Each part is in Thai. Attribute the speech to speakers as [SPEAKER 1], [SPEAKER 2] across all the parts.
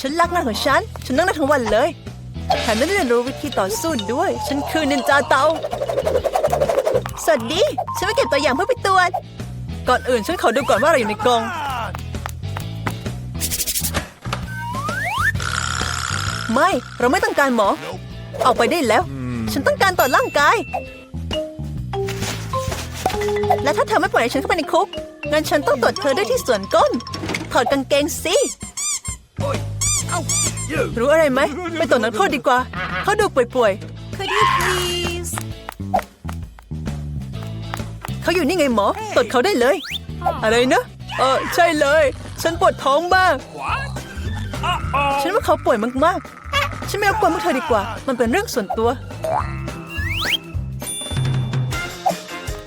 [SPEAKER 1] ฉันรักงานของฉัน ฉันนั่งได้ทั้งวันเลยแถมได้เรียนรู้วิธีต่อสู้ด้วย ฉันคือนินจาเตา สวัสดี ฉันมาเก็บตัวอย่างเพื่อไปตรวจ ก่อนอื่นฉันขอดูก่อนว่าอะไรอยู่ในกล่องไม่ เราไม่ต้องการหมอ ออกไปได้แล้ว ฉันต้องการตรวจร่างกาย และถ้าเธอไม่ปล่อยให้ฉันเข้าไปในคุก งั้นฉันต้องตรวจเธอด้วยที่ส่วนก้น ถอดกางเกงสิ รู้อะไรไหมไปตรวจนักโทษดีกว่า เขาดูป่วยๆ Could you please เขาอยู่นี่ไงหมอตรวจเขาได้เลย อะไรนะเออใช่เลย ฉันปวดท้องมาก ฉันว่าเขาป่วยมากๆ ฉันไม่รบกวนพวกเธอดีกว่า มันเป็นเรื่องส่วนตัว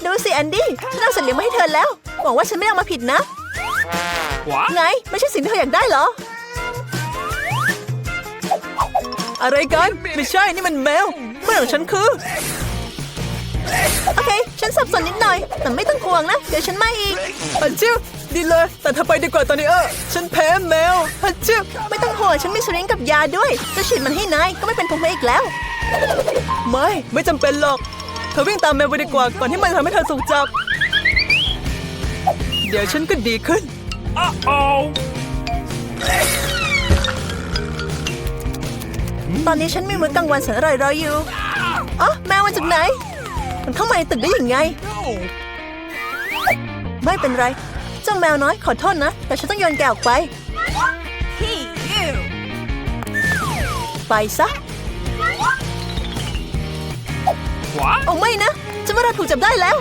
[SPEAKER 1] ดูสิแอนดี้ ฉันเอาสัตว์เลี้ยงมาให้เธอแล้ว หวังว่าฉันไม่เอามาผิดนะ
[SPEAKER 2] What?
[SPEAKER 1] ไง ไม่ใช่สิ่งที่เธออยากได้เหรอ อะไรกัน ไม่ใช่นี่มันแมวเพื่อนของฉันคือ โอเค ฉันสับสนนิดหน่อย แต่ไม่ต้องห่วงนะ เดี๋ยวฉันมาอีกฮันจิวดีเลย แต่ถ้าไปดีกว่าตอนนี้เออ ฉันแพ้แมวฮันจิวไม่ต้องห่วงฉันมีสลิงกับยาด้วย จะฉีดมันให้นายก็ไม่เป็นภูมิแพ้อีกแล้ว ไม่ ไม่จำเป็นหรอก เธอวิ่งตามแมวไปดีกว่าก่อนที่มันจะทำให้เธอถูกจับ เดี๋ยวฉันก็ดีขึ้น
[SPEAKER 2] Uh-oh.
[SPEAKER 1] ตอนนี้ฉันมีมื้อกลางวันแสนอร่อยรออยู่อ๋อแมวมาจากไหน มันเข้ามาในตึกได้ยังไง
[SPEAKER 2] No.
[SPEAKER 1] ไม่เป็นไร เจ้าแมวน้อยขอโทษนะ แต่ฉันต้องโยนแกออกไป ไปซะ
[SPEAKER 2] What?
[SPEAKER 1] โอ้ไม่นะฉันว่าเราถูกจับได้แล้ว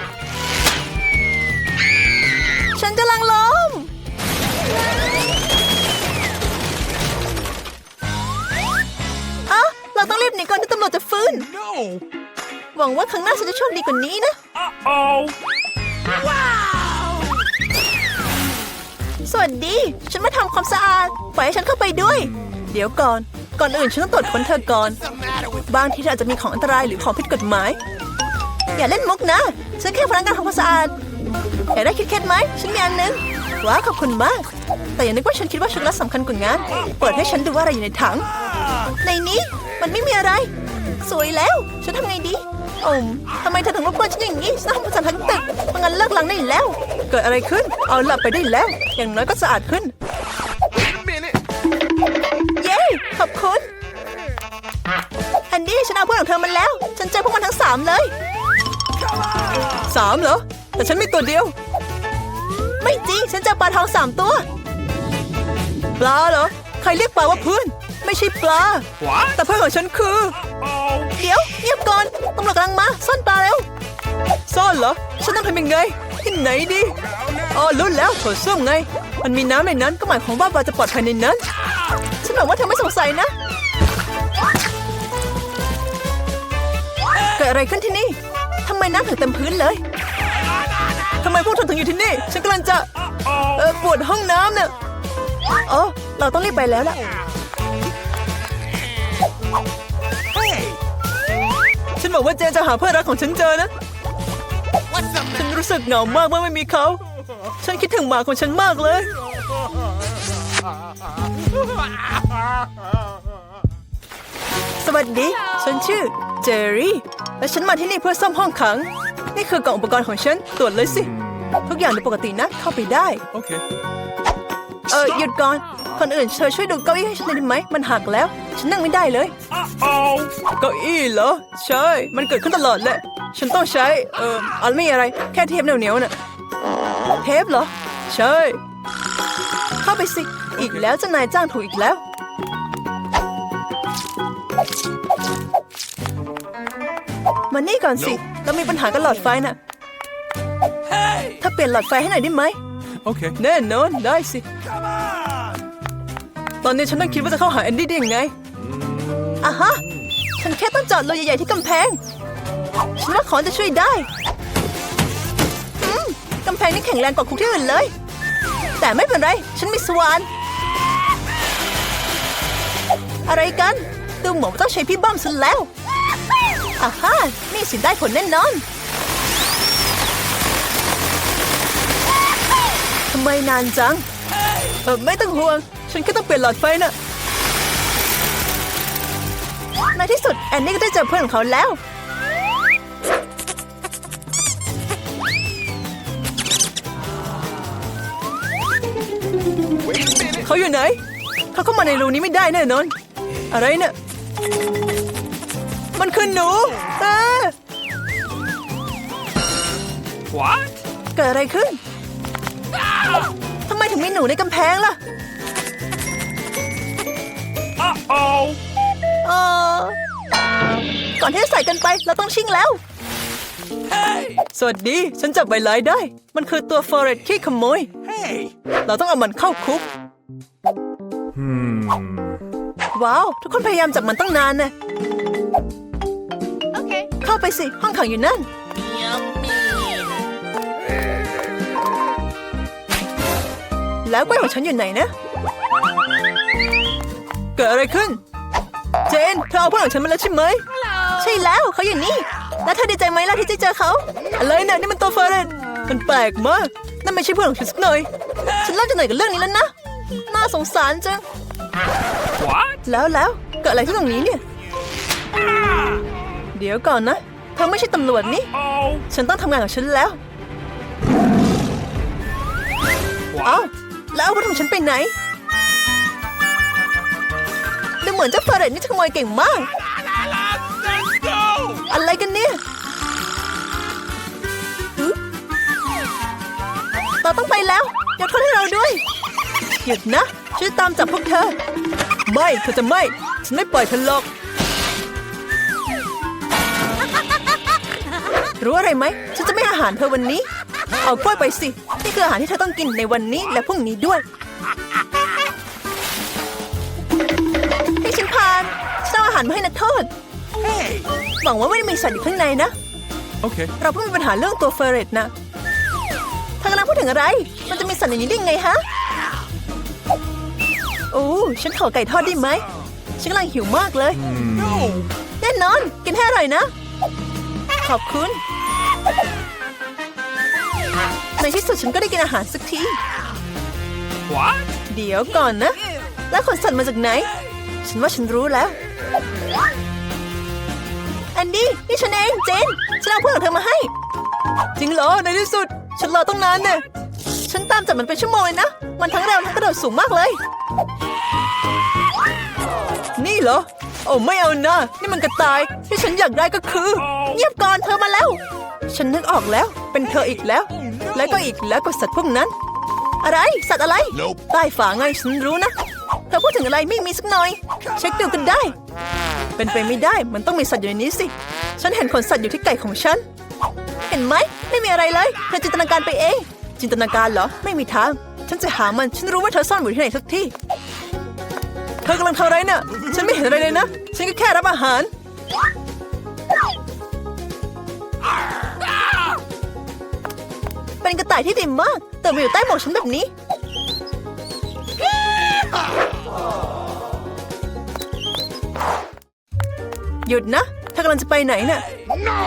[SPEAKER 1] ฉันกำลังล้มอ่ เราต้องรีบหนีก่อนที่ตำรวจจะฟื้น
[SPEAKER 2] No.
[SPEAKER 1] หวังว่าครั้งหน้าฉันจะโชคดีกว่านี้นะ
[SPEAKER 2] Uh-oh.
[SPEAKER 1] สวัสดี ฉันมาทำความสะอาดปล่อยให้ฉันเข้าไปด้วย เดี๋ยวก่อน ก่อนอื่นฉันต้องตรวจค้นเธอก่อน บางทีเธออาจจะมีของอันตรายหรือของผิดกฎหมาย อย่าเล่นมุกนะ ฉันแค่พนักงานทำความสะอาด อยากได้คิดเคสไหม ฉันมีอันนึง ว้าวขอบคุณมาก แต่อย่านึกว่าฉันคิดว่าช็อกโกแลตสำคัญกว่างาน เปิดให้ฉันดูว่าอะไรอยู่ในถัง ในนี้ มันไม่มีอะไร สวยแล้ว ฉันทำไงดีโอ้มทำไมเธอถึงรบกวนฉันอย่างนี้ฉันทำความสะอาดทั้งตึกเพราะงั้นเลิกลังได้แล้ว เกิดอะไรขึ้น เอาหลับไปได้แล้ว อย่างน้อยก็สะอาดขึ้น
[SPEAKER 2] Wait a minute.
[SPEAKER 1] เย้ ขอบคุณแอนดี้ฉันเอาเพื่อนของเธอมาแล้ว ฉันเจอพวกมันทั้งสามเลยสามเหรอ แต่ฉันมีตัวเดียว ไม่จริง ฉันเจอปลาทองสามตัว ปลาเหรอ ใครเรียกปลาว่าเพื่อน ไม่ใช่ปลา
[SPEAKER 2] What?
[SPEAKER 1] แต่เพื่อนของฉันคือ
[SPEAKER 2] Oh.
[SPEAKER 1] เดี๋ยวเงียบก่อนตำรวจกำลังมาซ่อนปลาเร็วซ่อนเหรอ ฉันต้องทำยังไง ที่ไหนดีอ๋อรู้แล้วโถส้วมไง มันมีน้ำในนั้นก็หมายความว่าปลาจะปลอดภัยในนั้น ฉันหวังว่าเธอไม่สงสัยนะเกิดอะไรขึ้นที่นี่ทำไมน้ำถึงเต็มพื้นเลยทำไมพวกเธอถึงอยู่ที่นี่ ฉันกำลังจะ
[SPEAKER 2] Uh-oh.
[SPEAKER 1] เออปวดห้องน้ำเนี่ยอ๋อเราต้องรีบไปแล้วล่ะ นบอกว่าเจนจะหาเพื่อนรักของฉันเจอนะ ฉันรู้สึกเหงามากเมื่อไม่มีเขา ฉันคิดถึงหมาของฉันมากเลย สวัสดี ฉันชื่อเจอรี่ และฉันมาที่นี่เพื่อซ่อมห้องขัง นี่คือกล่องอุปกรณ์ของฉัน ตรวจเลยสิ ทุกอย่างดูปกตินะ เข้าไปได้
[SPEAKER 2] Okay.
[SPEAKER 1] เออหยุดก่อน คนอื่นเธอช่วยดูเก้าอี้ให้ฉันหน่อยได้ไหม มันหักแล้ว ฉันนั่งไม่ได้เลย
[SPEAKER 2] Uh-oh.
[SPEAKER 1] เก้าอี้เหรอ ใช่ มันเกิดขึ้นตลอดแหละ ฉันต้องใช้ เอออันไม่มีอะไร แค่เทปเหนียวๆน่ะ เทปเหรอ ใช่ เข้าไปสิ อีกแล้วเจ้านายจ้างถูกอีกแล้ว มานี่ก่อนสิ เรามีปัญหากับหลอดไฟน่ะ
[SPEAKER 2] Hey.
[SPEAKER 1] ถ้าเปลี่ยนหลอดไฟให้หน่อยได้ไหม
[SPEAKER 2] Okay.
[SPEAKER 1] แน่นอนได้สิ
[SPEAKER 2] Come on.
[SPEAKER 1] ตอนนี้ฉันต้องคิดว่าจะเข้าหาแอนดี้ได้ยังไงอะฮะ ฉันแค่ต้องจอดรูใหญ่ๆที่กำแพง ฉันว่าขอนจะช่วยได้อืมกำแพงนี่แข็งแรงกว่าคุกที่อื่นเลย แต่ไม่เป็นไร ฉันมีสวาน อะไรกันดูเหมือนว่าต้องใช้พี่บ้อมซะแล้วอะฮะนี่สิได้ผลแน่นอนทำไมนานจัง เออไม่ต้องห่วง ฉันแค่ต้องเปลี่ยนหลอดไฟน่ะในที่สุดแอนนี่ก็ได้เจอเพื่อนของเขาแล้ว เขาอยู่ไหน เขาเข้ามาในรูนี้ไม่ได้แน่นอน อะไรเนี่ยมันคือหนูเอ้อ
[SPEAKER 2] What?
[SPEAKER 1] เกิดอะไรขึ้น ทำไมถึงมีหนูในกำแพงล่ะ
[SPEAKER 2] Uh-oh.
[SPEAKER 1] เออก่อนที่จะใส่กันไปเราต้องชิงแล้ว
[SPEAKER 2] Hey.
[SPEAKER 1] สวัสดี ฉันจับใบไลายได้ มันคือตัวฟอเรสที่ขโมย
[SPEAKER 2] Hey.
[SPEAKER 1] เราต้องเอามันเข้าคุก
[SPEAKER 2] Hmm.
[SPEAKER 1] ว้าว ทุกคนพยายามจับมันตั้งนานนะโอเคเข้าไปสิ ห้องขังอยู่นั่น แล้วกล้วยของฉันอยู่ไหนนะเกิดอะไรขึ้น เจนเธอเอาเพื่อนของฉันมาแล้วใช่ไหม ใช่แล้วเขาอยู่นี่ แล้วเธอดีใจไหมล่ะที่ได้เจอเขา อะไรเนี่ยนี่มันตัวเฟอร์เรนมันแปลกมากนั่นไม่ใช่เพื่อนของฉันสักหน่อย ฉันเริ่มจะเหนื่อยกับเรื่องนี้แล้วนะ น่าสงสารจัง
[SPEAKER 2] What?
[SPEAKER 1] แล้วแล้วเกิดอะไรที่ตรงนี้เนี่ย เดี๋ยวก่อนนะเธอไม่ใช่ตำรวจนี่
[SPEAKER 2] Oh.
[SPEAKER 1] ฉันต้องทำงานของฉันแล้ว เอ้าแล้วอาวุธของฉันไปไหนดูเห มือนเจ้าเฟอร์เรตนี่จะขโมยเก่งมาก อะไรกันเนี่ยเราต้องไปแล้วยกโทษให้เราด้วยหยุดนะฉันจะตามจับพวกเธอ ไม่เธอจะไม่ ฉันไม่ปล่อยเธอหรอก รู้อะไรไหม ฉันจะไม่อาหารเธอวันนี้ เอากล้วยไปสิ นี่คืออาหารที่เธอต้องกินในวันนี้และพรุ่งนี้ด้วยาอาหารมาให้นักโทษ
[SPEAKER 2] Hey.
[SPEAKER 1] หวังว่าไม่ได้มีสัตว์อยู่ข้างในนะ
[SPEAKER 2] Okay.
[SPEAKER 1] เราเพิ่งมีปัญหาเรื่องตัวเฟอร์เรตนะเธอกำลังพูดถึงอะไร มันจะมีสัตว์อย่างนี้ได้ไงฮะ โอ้ ฉันขอไก่ทอดได้ไหม ฉันกำลังหิวมากเลย
[SPEAKER 2] No.
[SPEAKER 1] แน่นอน กินให้อร่อยนะ ขอบคุณ ในที่สุดฉันก็ได้กินอาหารสักที
[SPEAKER 2] What?
[SPEAKER 1] เดี๋ยวก่อนนะ แล้วขนสัตว์มาจากไหน ฉันว่าฉันรู้แล้ว ฉันเองเจนฉันเอาเพื่อนของเธอมาให้ จริงเหรอในที่สุด ฉันรอต้องนานเนี่ยฉันตามจับมันเป็นชั่วโมงเลยนะ มันทั้งเร็วทั้งกระโดดสูงมากเลย นี่เหรอ โอ้ไม่เอานะนี่มันกระต่าย ที่ฉันอยากได้ก็คือ เงียบก่อนเธอมาแล้ว ฉันนึกออกแล้ว เป็นเธออีกแล้ว แล้วก็อีกแล้วก็สัตว์พวกนั้น อะไร สัตว์อะไร
[SPEAKER 2] Nope
[SPEAKER 1] ใต้ฝาไงฉันรู้นะ เธอพูดถึงอะไรไม่มีสักหน่อย เช็คดูกันได้ เป็นไปไม่ได้มันต้องมีสัตว์อยู่ในนี้สิ ฉันเห็นขนสัตว์อยู่ที่ไก่ของฉัน เห็นไหมไม่มีอะไรเลยเธอจินตนาการไปเอง จินตนาการเหรอไม่มีทาง ฉันจะหามันฉันรู้ว่าเธอซ่อนอยู่ที่ไหนสักที่ เธอกำลังทำอะไรน่ะ ฉันไม่เห็นอะไรเลยนะ ฉันก็แค่รับอาหารเป็นกระต่ายที่ดีมากแต่มาอยู่ใต้หมวกฉันแบบนี้ หยุดนะเธอกำลังจะไปไหนน่ะ
[SPEAKER 2] No.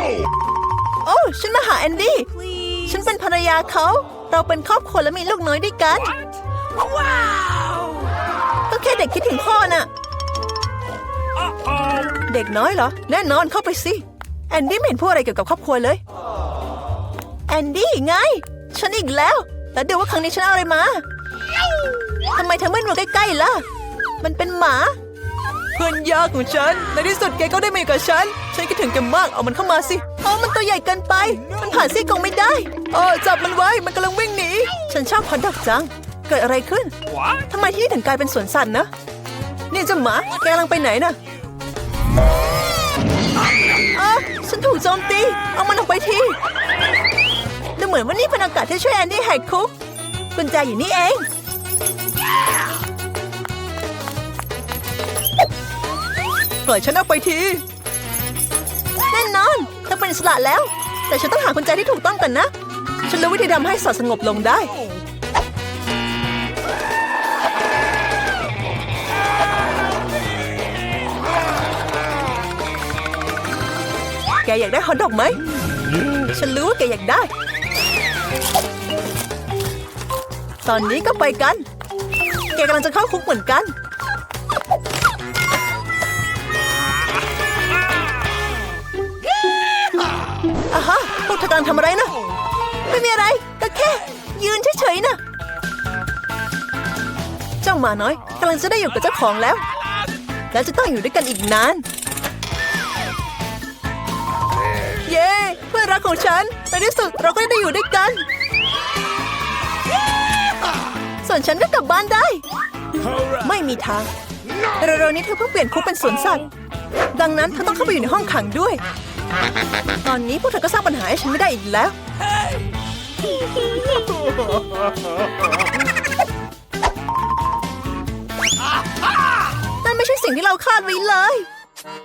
[SPEAKER 1] โอ้ฉันมาหาแอนดี้ ฉันเป็นภรรยาเขา เราเป็นครอบครัวและมีลูกน้อยด้วยกัน
[SPEAKER 2] Wow.
[SPEAKER 1] ก็แค่เด็กคิดถึงพ่อน่ะ
[SPEAKER 2] Uh-oh.
[SPEAKER 1] เด็กน้อยเหรอ แน่นอนเข้าไปสิ แอนดี้ไม่เห็นพูดอะไรเกี่ยวกับครอบครัวเลย แอนดี้ไง ฉันอีกแล้ว แล้วดูว่าครั้งนี้ฉันเอาอะไรมา ทำไมเธอไม่มาใกล้ๆล่ะ มันเป็นหมา เพื่อนยากของฉัน ในที่สุดแกก็ได้มาอยู่กับฉัน ฉันคิดถึงแกมาก เอามันเข้ามาสิโอ้มันตัวใหญ่เกินไป มันผ่านซี่กรงไม่ได้โอ้จับมันไว้ มันกำลังวิ่งหนี ฉันชอบฮอตดอกจัง เกิดอะไรขึ้น
[SPEAKER 2] What?
[SPEAKER 1] ทำไมที่นี่ถึงกลายเป็นสวนสัตว์นะ นี่เจ้าหมา แกกำลังไปไหนน่ะอะฉันถูกโจมตี เอามันออกไปทีดูเหมือนว่านี่เป็นโอกาสที่ช่วยแอนดี้แหกคุกกุญแจอยู่นี่เอง ปล่อยฉันออกไปทีแน่นอนเธอเป็นอิสระแล้ว แต่ฉันต้องหากุญแจที่ถูกต้องก่อนนะ ฉันรู้วิธีทำให้สัตว์สงบลงได้ แกอยากได้ฮอทดอกไหม ฉันรู้ว่าแกอยากได้ ตอนนี้ก็ไปกัน แกกำลังจะเข้าคุกเหมือนกัน กำลังทำอะไรนะ ไม่มีอะไรก็แค่ ยืนเฉยๆนะเจ้าหมาน้อยกำลังจะได้อยู่กับเจ้าของแล้ว และจะต้องอยู่ด้วยกันอีกนาน เย้เพื่อนรักของฉันในที่สุดเราก็ได้อยู่ด้วยกัน ส่วนฉันก็กลับบ้านได้ ไม่มีทางเร็วๆนี้เธอเพิ่งเปลี่ยนคุกเป็นสวนสัตว์ ดังนั้นเธอต้องเข้าไปอยู่ในห้องขังด้วย ตอนนี้พวกเธอก็สร้างปัญหาให้ฉันไม่ได้อีกแล้ว นั่นไม่ใช่สิ่งที่เราคาดไว้เลย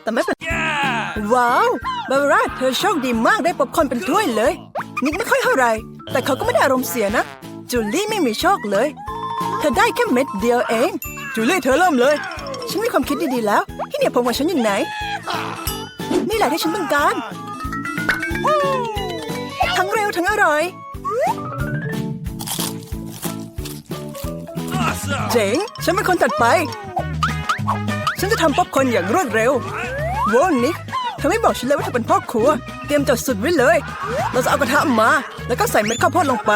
[SPEAKER 1] แต่ไม่เป็น
[SPEAKER 2] Yeah!
[SPEAKER 1] ว้าวบาบาร่าเธอโชคดีมากได้ป๊อปคอร์นเป็นถ้วยเลย นิกไม่ค่อยเท่าไหรแต่เขาก็ไม่ได้อารมณ์เสียนะ จูลี่ไม่มีโชคเลย เธอได้แค่เม็ดเดียวเอง จูลี่เธอเริ่มเลย ฉันมีความคิดดีๆแล้ว ที่เหนี่ยวผมของฉันอยู่ไหน นี่แหละที่ฉันต้องการ ทั้งเร็วทั้งอร่อย
[SPEAKER 2] Awesome!
[SPEAKER 1] เจ๋ง ฉันเป็นคนตัดไป ฉันจะทำป๊อปคอร์นอย่างรวดเร็วโว้นิกเธอไม่บอกฉันเลยว่าเธอเป็นพ่อครัว เตรียมจัดสุดไว้เลย เราจะเอากระทะมา แล้วก็ใส่เม็ดข้าวโพดลงไป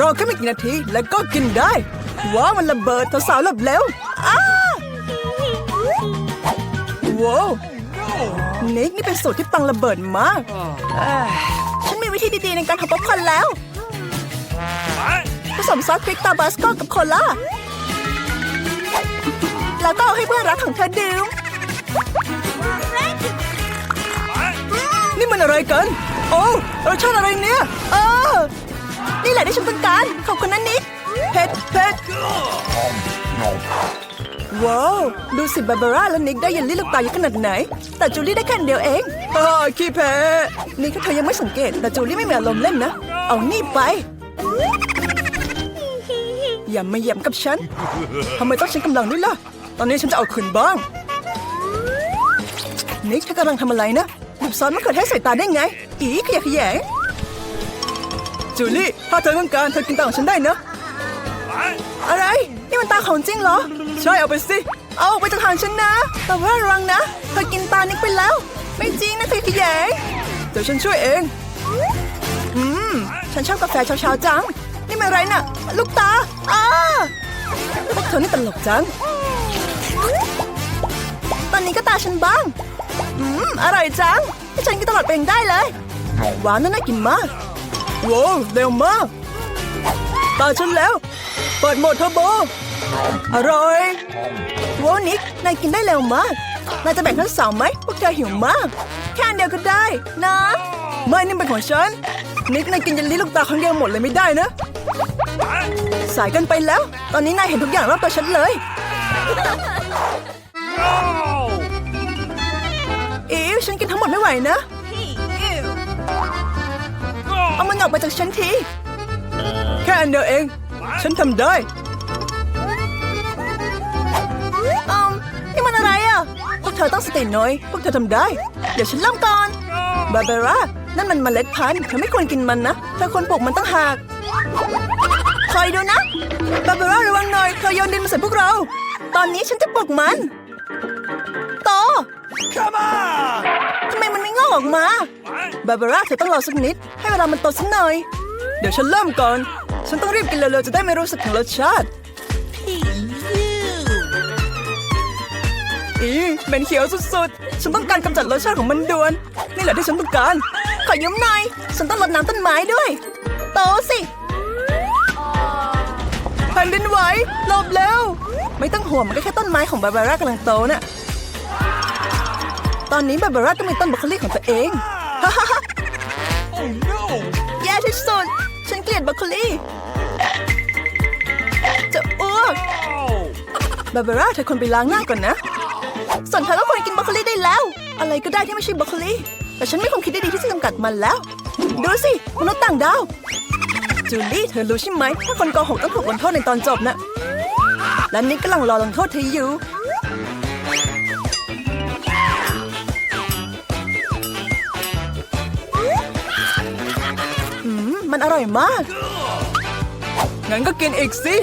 [SPEAKER 1] รอแค่ไม่กี่นาทีแล้วก็กินได้ ว้าวมันระเบิดสาวๆหลบเร็วอ้าว้าว นิกนี่เป็นสูตรที่ปังระเบิดมากเอ้ยฉันมีวิธีดีๆในการทำป๊อปคอร์นแล้ว
[SPEAKER 2] What?
[SPEAKER 1] ผสมซอสพริกตาบาสโกกับโคลาแล้วก็เอาให้เพื่อนรักของเธอดื่ม
[SPEAKER 2] What?
[SPEAKER 1] นี่มันอะไรกัน โอ้รสชาติอะไรเนี่ย เออ นี่แหละที่ฉันต้องการ ขอบคุณนะนิกเผ็ดเผ็ด ว้าวดูสิบาบาร่าและนิกได้เยลลี่ลูกตาเยอะขนาดไหน แต่จูลี่ได้แค่อันเดียวเองอ่าขี้แพ้นี่ถ้าเธอยังไม่สังเกต แต่จูลี่ไม่มีอารมณ์เล่นนะ เอานี่ไป อย่ามาเหยียบกับฉันทำไมต้องฉันกำลังด้วยล่ะ ตอนนี้ฉันจะเอาคืนบ้าง นิกเธอกำลังทำอะไรนะบีบซอสมะเขือเทศใส่ตาได้ไง อีขยะแขยงจูลี่ ถ้าเธอต้องการเธอกินตาของฉันได้นะ
[SPEAKER 2] What?
[SPEAKER 1] อะไร นี่มันตาของจริงเหรอใช่เอาไปสิ เอาไปจากทางฉันนะ แต่ว่าระวังนะ เธอกินตานิกไปแล้ว ไม่จริงนะขยะแขยงเดี๋ยวฉันช่วยเอง อืม ฉันชอบกาแฟเช้าๆจัง นี่มันอะไรน่ะ ลูกตา อ้าพวกเธอนี่ตลกจัง ตอนนี้ก็ตาฉันบ้าง อืม อร่อยจัง ให้ฉันกินตลอดไปเองได้เลย หวานน่ากินมากโว้วเร็วมากตาฉันแล้ว เปิดโหมดเทอร์โบ อร่อยโว้วนิกนายกินได้เร็วมากนายจะแบ่งทั้งสองไหมพวกเธอหิวมาก แค่อันเดียวก็ได้นะไม่นี่เป็นของฉันนิกนายกินเยลลี่ลูกตาครั้งเดียวหมดเลยไม่ได้นะ
[SPEAKER 2] What?
[SPEAKER 1] สายเกันไปแล้ว ตอนนี้นายเห็นทุกอย่างรอบตัวฉันเลย
[SPEAKER 2] No!
[SPEAKER 1] อิวฉันกินทั้งหมดไม่ไหวนะเอา
[SPEAKER 2] No!
[SPEAKER 1] มันออกไปจากฉันที แค่อันเดียวเอง ฉันทำได้ เธอต้องสติหน่อย พวกเธอทำได้ เดี๋ยวฉันเริ่มก่อน บาบาร่า นั่นมันเมล็ดพันธุ์เธอไม่ควรกินมันนะ เธอควรปลูกมันตั้งหาก คอยดูนะ บาบาร่าระวังหน่อย เธอโยนดินมาใส่พวกเรา ตอนนี้ฉันจะปลูกมัน โต
[SPEAKER 2] Come on!
[SPEAKER 1] ทำไมมันไม่งอกออกมา
[SPEAKER 2] What?
[SPEAKER 1] บาบาร่าเธอต้องรอสักนิด ให้เวลามันโตสักหน่อย เดี๋ยวฉันเริ่มก่อน ฉันต้องรีบกินเร็วๆจะได้ไม่รู้สึกถึงรสชาติ อีเป็นเขียวสุดๆ ฉันต้องการกำจัดรสชาติของมันด่วน นี่แหละที่ฉันต้องการ ขอยืมหน่อย ฉันต้องรดน้ำต้นไม้ด้วย โตสิแผ่นดินไหวหลบเร็วไม่ต้องห่วงมันก็แค่ต้นไม้ของบาบาร่ากำลังโตน่ะตอนนี้บาบาร่าก็มีต้นบรอกโคลีของตัวเอง
[SPEAKER 2] Oh no!
[SPEAKER 1] แย่ที่สุดฉันเกลียดบรอกโคลีจะอ้วก
[SPEAKER 2] Oh!
[SPEAKER 1] บาบาร่าเธอควรไปล้างหน้าก่อนนะ ส่วนเธอก็ควรกินบรอกโคลีได้แล้ว อะไรก็ได้ที่ไม่ใช่บรอกโคลีแต่ฉันไม่คงคิดได้ดีที่จะจำกัดมันแล้ว ดูสิมนุษย์ต่างดาว จูลี่เธอรู้ใช่ไหมถ้าคนโกหกต้องถูกลงโทษในตอนจบนะ และนิกกำลังรอลงโทษเธออยู่ มันอร่อยมาก งั้นก็กินอีกสิ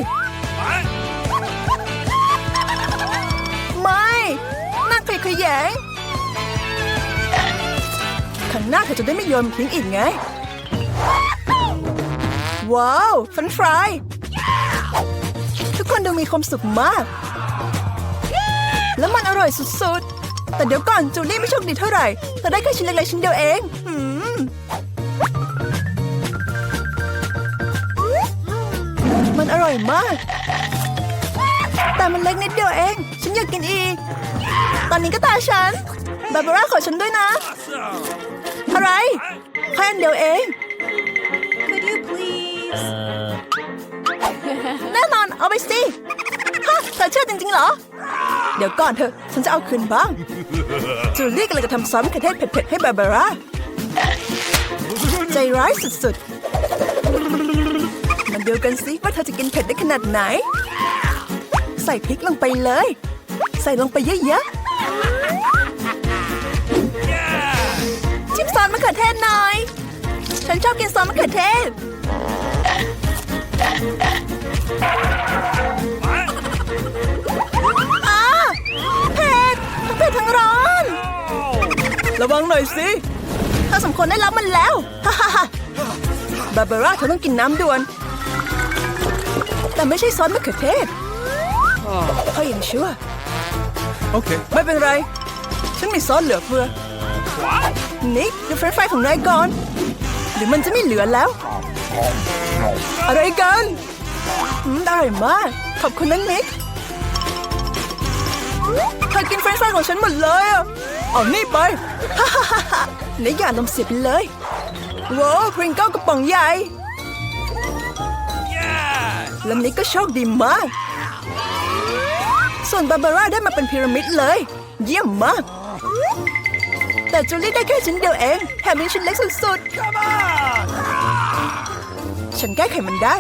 [SPEAKER 1] หน้าเธอจะได้ไม่โยนทิ้งอีกไง ว้าว ฟันฟราย ทุกคนดูมีความสุขมาก แล้วมันอร่อยสุดๆ แต่เดี๋ยวก่อนจูลี่ไม่โชคดีเท่าไหร่เธอได้แค่ชิ้นเล็กๆชิ้นเดียวเองมันอร่อยมาก แต่มันเล็กนิดเดียวเอง ฉันอยากกินอีก ตอนนี้ก็ตาฉันบาบาร่าขอฉันด้วยนะ
[SPEAKER 2] Awesome.
[SPEAKER 1] อะไร แค่อันเดียวเอง
[SPEAKER 3] Could you please?
[SPEAKER 1] แน่นอนเอาไปสิฮะเธอเชื่อจริงๆเหรอ เดี๋ยวก่อนเถอะ ฉันจะเอาคืนบ้าง จูลี่กำลังจะทำซอสมะเขือเทศเผ็ดๆ ให้บาบาร่า ใจร้ายสุดๆ มาดูกันสิว่าเธอจะกินเผ็ดได้ขนาดไหน ใส่พริกลงไปเลย ใส่ลงไปเยอะ
[SPEAKER 2] Yeah.
[SPEAKER 1] อสมะเขือเทศหน่อย ฉันชอบกินซอสมะเขือเทศ
[SPEAKER 2] What?
[SPEAKER 1] อ้าเผ็ดทั้งเผ็ดทั้งร้อน
[SPEAKER 2] Oh.
[SPEAKER 1] ระวังหน่อยสิ เธอสมควรได้รับมันแล้ว ฮ่าฮ่าฮ่าบาบาร่าเธอต้องกินน้ำด่วน แต่ไม่ใช่ซอสมะเขือเทศเขายังชั่ว
[SPEAKER 2] Okay.
[SPEAKER 1] ไม่เป็นไร ฉันมีซอสเหลือเฟือ
[SPEAKER 2] What?
[SPEAKER 1] นิกดูเฟรนช์ฟรายของนายก่อน หรือมันจะไม่เหลือแล้ว อะไรกันอืมอร่อยมาก ขอบคุณนะนิกเธอกินเฟรนช์ฟรายของฉันหมดเลยอะเอานี่ไปฮ่าฮ่าฮ่าฮ่านิกอย่าลมณ์เสียไปเลยว้าวพริงเกิลกระป๋องใหญ่
[SPEAKER 2] Yeah.
[SPEAKER 1] และนิกก็โชคดีมาก ส่วนบาบาร่าได้มาเป็นพีระมิดเลย เยี่ยมมาก แต่จูลี่ได้แค่ชิ้นเดียวเอง แถมเป็นชิ้นเล็กสุด
[SPEAKER 2] Come on.
[SPEAKER 1] ๆฉันแก้ไขมันได้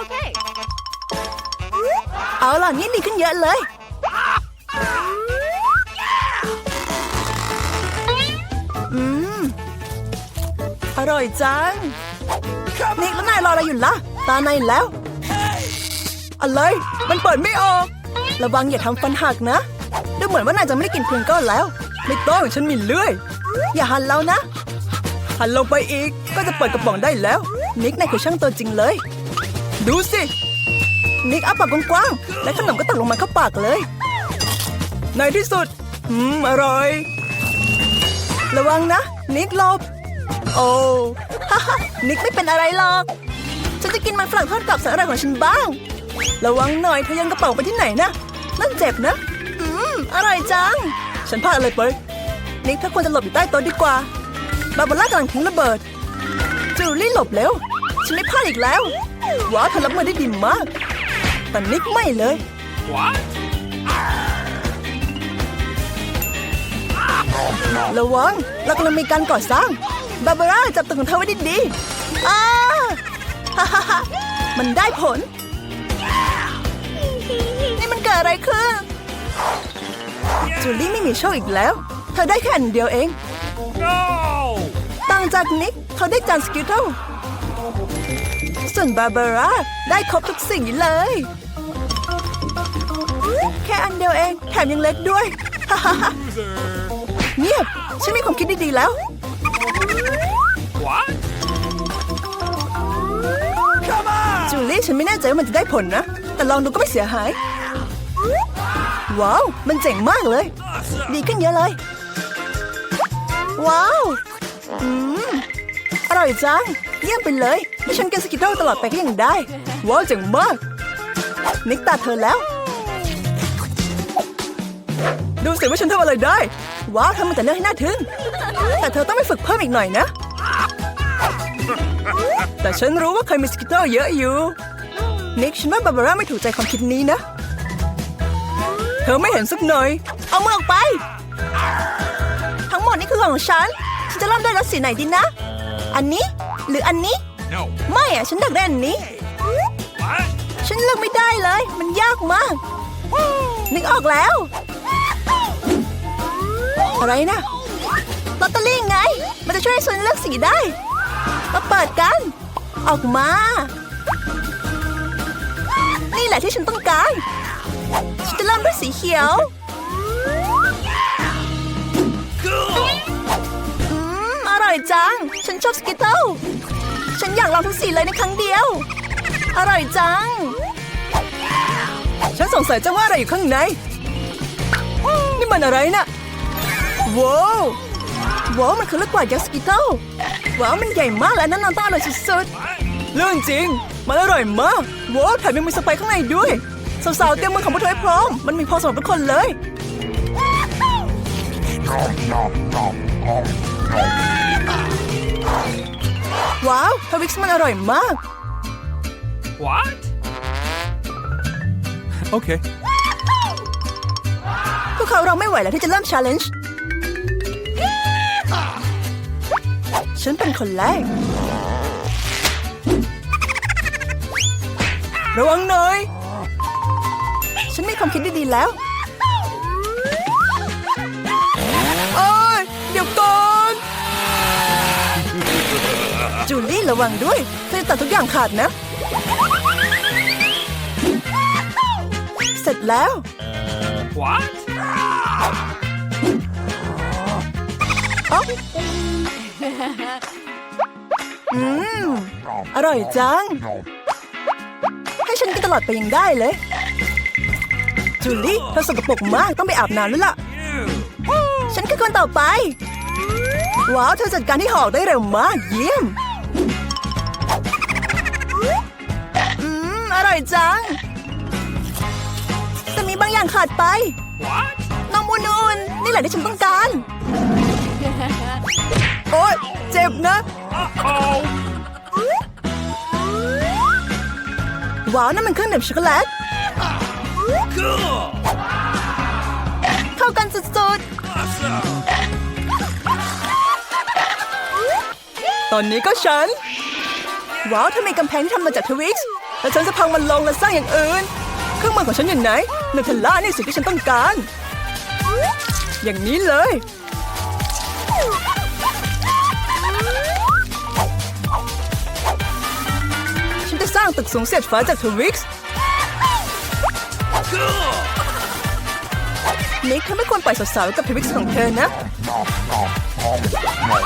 [SPEAKER 3] Okay.
[SPEAKER 1] เอาล่ะนี่ดีขึ้นเยอะเลย อืม อร่อยจัง
[SPEAKER 2] Come
[SPEAKER 1] นี่แล้วนายรออะไรอยู่ล่ะ ตานายแล้ว อะไร มันเปิดไม่ออก ระวังอย่าทำฟันหักนะ ดูเหมือนว่านายจะไม่ได้กินเพลงก้อนแล้ว ไม่ต้องฉันมีเลื่อย อย่าหันแล้วนะ หันลงไปอีกก็จะเปิดกระป๋องได้แล้ว นิกนายคือช่างตัวจริงเลย ดูสิ นิกอ้าปากกว้างๆและขนมก็ตกลงมาเข้าปากเลย ในที่สุดอืมอร่อย ระวังนะ นิกลบ โอ้ฮ่านิกไม่เป็นอะไรหรอกฉันจะกินมันฝรั่งทอดกรอบสนอร่อยของฉันบ้าง ระวังหน่อยเธอยังกระเป๋าไปที่ไหนนะนั่นเจ็บนะ อืมอร่อยจัง ฉันพลาดอะไรไปนิกเธอควรจะหลบอยู่ใต้โต๊ะดีกว่า บาบาร่ากำลังทิ้งระเบิด จูลี่หลบเร็วฉันไม่พลาดอีกแล้ว ว้าวเธอรับมือได้ดีมาก แต่นิกไม่เลย
[SPEAKER 2] What?
[SPEAKER 1] ระวังเรากำลังมีการก่อสร้าง บาบาร่าจับตัวของเธอไว้ดีๆอ้าฮ่าฮ่าฮ่ามันได้ผล นี่มันเกิดอะไรขึ้น จูลี่ไม่มีโชคอีกแล้ว เธอได้แค่อันเดียวเอง
[SPEAKER 2] No.
[SPEAKER 1] ต่างจากนิกเขาได้จานสกิทเทิลส่วนบาบาร่าได้ครบทุกสิ่งเลย แค่อันเดียวเอง แถมยังเล็กด้วยฮ่าฮ่าฮ่า
[SPEAKER 2] Loser.
[SPEAKER 1] เงียบ ฉันมีความคิดดีๆแล้ว
[SPEAKER 2] What? Come on.
[SPEAKER 1] จูลี่ฉันไม่แน่ใจว่ามันจะได้ผลนะ แต่ลองดูก็ไม่เสียหาย ว้าว มันเจ๋งมากเลย ดีขึ้นเยอะเลย ว้าวอืมอร่อยจัง เยี่ยมไปเลยที่ฉันกินสกิทเทิลตลอดไปก็ยังได้ ว้าวเจ๋งมาก นิกตาเธอแล้ว ดูสิว่าฉันทำอะไรได้ ว้าวทำมันแต่เรื่องให้น่าทึ่ง แต่เธอต้องไปฝึกเพิ่มอีกหน่อยนะ แต่ฉันรู้ว่าเคยมีสกิทเทิลเยอะอยู่ นิกฉันว่าบาบาร่าไม่ถูกใจความคิดนี้นะ เธอไม่เห็นสักหน่อย เอามือออกไป ทั้งหมดนี่คือของฉัน ฉันจะเริ่มด้วยรสสีไหนดีนะ อันนี้หรืออันนี้
[SPEAKER 2] No.
[SPEAKER 1] ไม่อะฉันอยากได้อันนี้
[SPEAKER 2] What?
[SPEAKER 1] ฉันเลือกไม่ได้เลย มันยากมาก นึกออกแล้ว อะไรนะลอตเตอรี่ไง มันจะช่วยให้ฉันเลือกสีได้ มาเปิดกัน ออกมา นี่แหละที่ฉันต้องการ ฉันจะเริ่มด้วยสีเขียว
[SPEAKER 2] Cool.
[SPEAKER 1] อืมอร่อยจัง ฉันชอบสกิตเติลฉันอยากลองทั้งสี่เลยในครั้งเดียว อร่อยจัง ฉันสงสัยจังว่าอะไรอยู่ข้างใน นี่มันอะไรนะ่ะว้าวว้าวมันคือลูกกวาดยักษ์สกิตเติลว้าวมันใหญ่มากและนั่นนอนต้องอร่อยสุดๆเรื่องจริง มันอร่อยมากว้าวแถมยังมีสไปซ์ข้างในด้วย สาวๆเตรียมมือของพวกเธอให้พร้อม มันมีพอสำหรับทุกคนเลย ว้าวทวิกซ์มันอร่อยมาก
[SPEAKER 2] What? Okay.
[SPEAKER 1] พวกเขาเราไม่ไหวแล้วที่จะเริ่ม challenge ฉันเป็นคนแรก ระวังหน่อย ฉันมีความคิดดีๆแล้ว โอ้ยเดี๋ยวก่อน จูลี่ระวังด้วยเธอจะตัดทุกอย่างขาดนะ เสร็จแล้ว
[SPEAKER 2] What?
[SPEAKER 1] อ๋ออืม อร่อยจัง ให้ฉันกินตลอดไปยังได้เลย จูลี่เธอสกปรกมากต้องไปอาบน้ำแล้วล่ะ ฉันคือคนต่อไป ว้าวเธอจัดการที่หอกได้เร็วมากเยี่ยม อืม อร่อยจัง แต่มีบางอย่างขาดไป
[SPEAKER 2] What?
[SPEAKER 1] นมอุ่นๆนี่แหละที่ฉันต้องการ โอ๊ยเจ็บนะ ว้าวนั่นมันเครื่องดื่มช็อกโกแลต เข้ากันสุด
[SPEAKER 2] Awesome.
[SPEAKER 1] ๆตอนนี้ก็ฉัน ว้าวถ้ามีกำแพงที่ทำมาจากทวิกซ์แล้วฉันจะพังมันลงและสร้างอย่างอื่น เครื่องมือของฉันอยู่ไหนเนเธลล่านี่สิ่งที่ฉันต้องการ อย่างนี้เลยฉันจะสร้างตึกสูงเสียดฟ้าจากทวิกซ์ นิกเธอไม่ควรปล่อยสาวๆกับทวิกซ์ของเธอนะ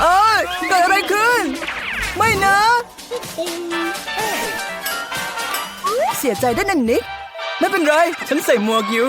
[SPEAKER 1] เอ้ยเกิดอะไรขึ้น ไม่นะ เสียใจด้วยนะนิก ไม่เป็นไร ฉันใส่หมวกอยู่